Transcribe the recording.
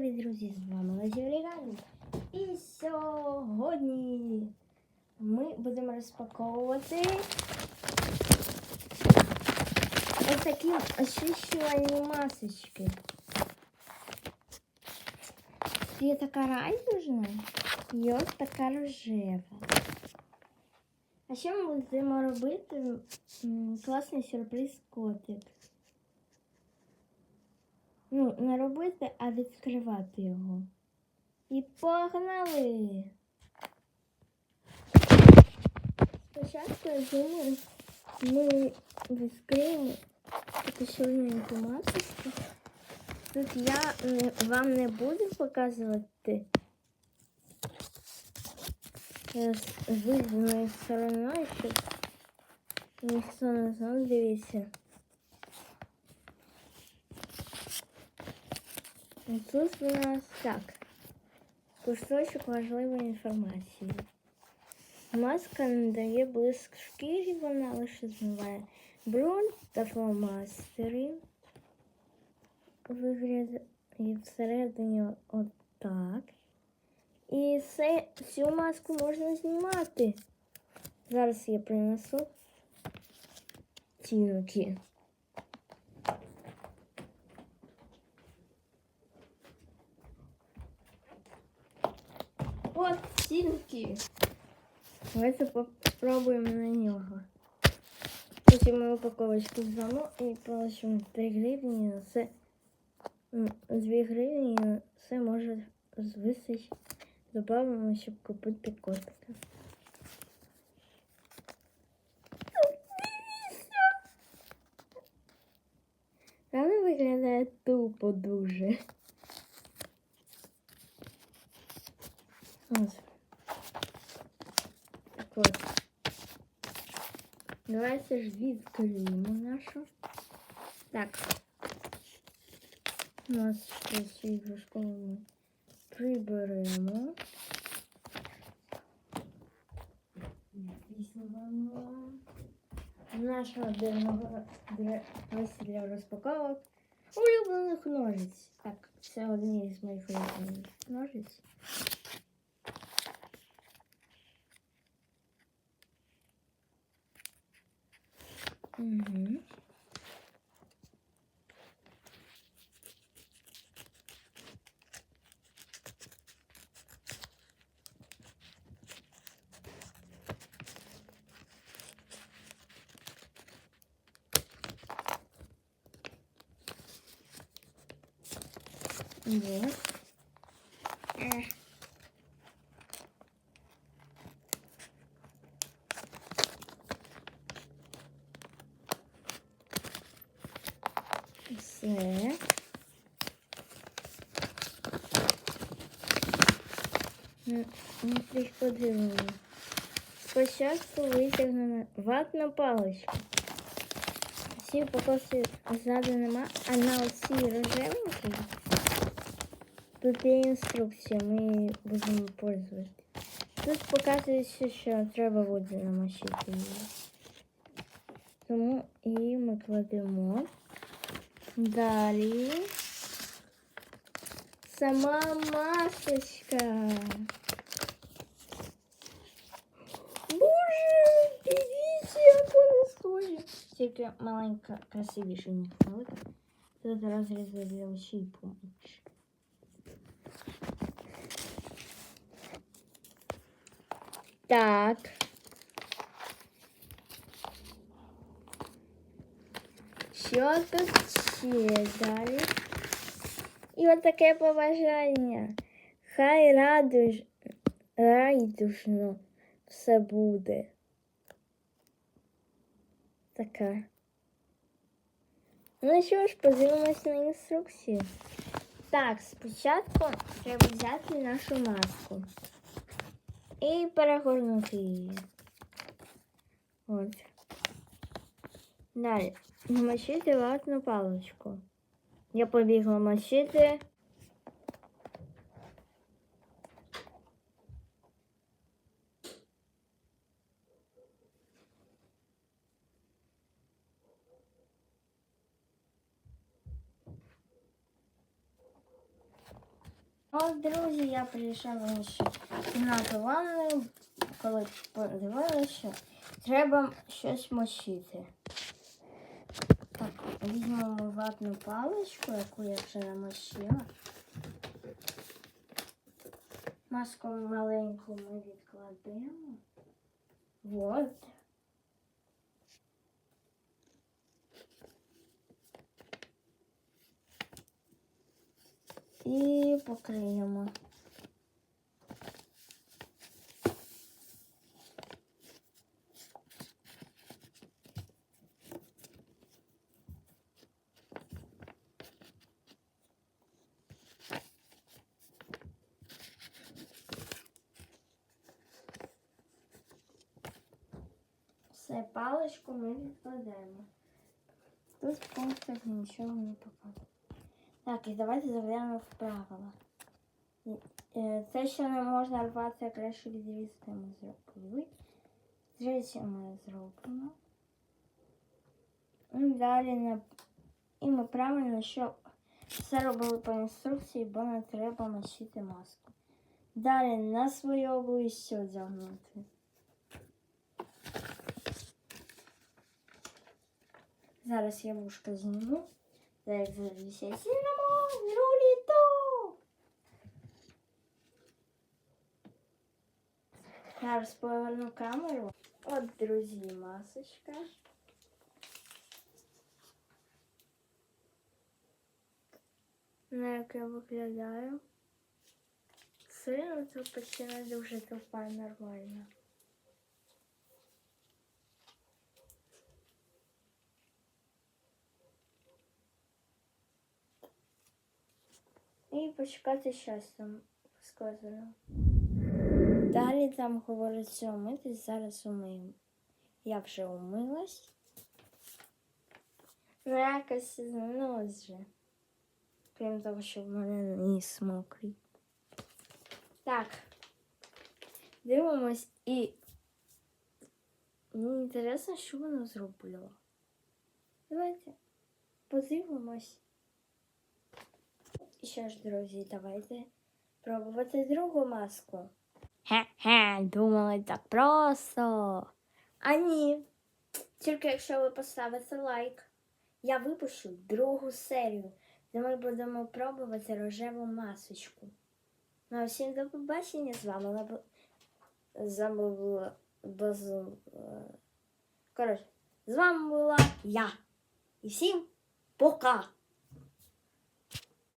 привіт, друзі! З вами Лазі Орігамі. І сьогодні ми будемо розпаковувати ось такі очищувальні масочки. Є така райдужна і ось така рожева. А ще ми будемо робити класний сюрприз котик. Ну, не робити, а відкривати його. І погнали! Спочатку я думаю, ми відкриємо таку чорненьку масочку. Тут я вам не буду показувати. З видною стороною, щоб ніхто не знав, дивіться. Тут у нас так. Кусочок важливої інформації. Маска не дає блиск шкірі, вона лише змиває бронь та фломастери. Виглядає всередині отак. І це, цю маску можна знімати. Зараз я принесу тінки. От тінки. Давайте попробуємо на нього. Потім упаковочку здамо і получимо 3 гривні. Це 2 гривні це може звисить. Добавимо, щоб купити котика. Правда виглядає тупо дуже. Так от. Давайте ж відкриємо нашу. Так. У нас іграшково ми приберемо. Візьмемо нашого ось для розпаковок улюблених ножиць. Так, це одні з моїх улюблених ножиць. Угу. Вот. Эх. Все. Ну, ну, трішки подивимо. Спочатку витягнемо ватну паличку. Всі упаковки ззаду нема, а на оцій рожевенькій тут є інструкція, ми її будемо пользуватися. Тут показується, що треба буде намочити її. Тому її ми кладемо. Далі. Сама масочка. Дивіться, як вона схожа. Тільки маленька, красивіша, ніж велика. Тут розрізали для очей поменше. Так. Що тут ще далі? І от таке. Хай радуж... райдужно все буде. Така. Ну що ж, подивимось на інструкцію. Так, спочатку треба взяти нашу маску і перегорнути її. От. Далі. Намочити ватну паличку. Я побігла мочити. От, друзі, я прийшла в іншу кімнату ванною, коли подивилася, треба щось мочити. Так, візьмемо ватну паличку, яку я вже намочила. Маску маленьку ми відкладемо. Вот. І покриємо. Все, паличку ми відкладемо. Тут в нічого не показує. Так, і давайте заглянемо в правила. Е, Це, що не можна рвати, а краще відрізати, ми зробили. Третє ми зробимо. Далі на... І ми правильно, що все робили по інструкції, бо не треба мочити маску. Далі на своє обличчя одягнути. Зараз я вушка зніму. Зараз завіся Сінамон, руліто. Зараз поверну камеру. От, друзі, масочка. На як я виглядаю. Сильно то почти не дуже тупа, нормально. І почекати там сказано. Далі там говориться умитись, зараз умиємо. Я вже умилась. Ну, якось ну вже. Крім того, що в мене ніс мокрий. Так. Дивимось і. Мені інтересно, що воно зробило. Давайте подивимось. І що ж, друзі, давайте пробувати другу маску. Хе-хе, думали так просто. А ні. Тільки якщо ви поставите лайк, я випущу другу серію, де ми будемо пробувати рожеву масочку. Ну, а всім до побачення з вами. Лаб... З без... е, Коротше, з вами була я. І всім пока!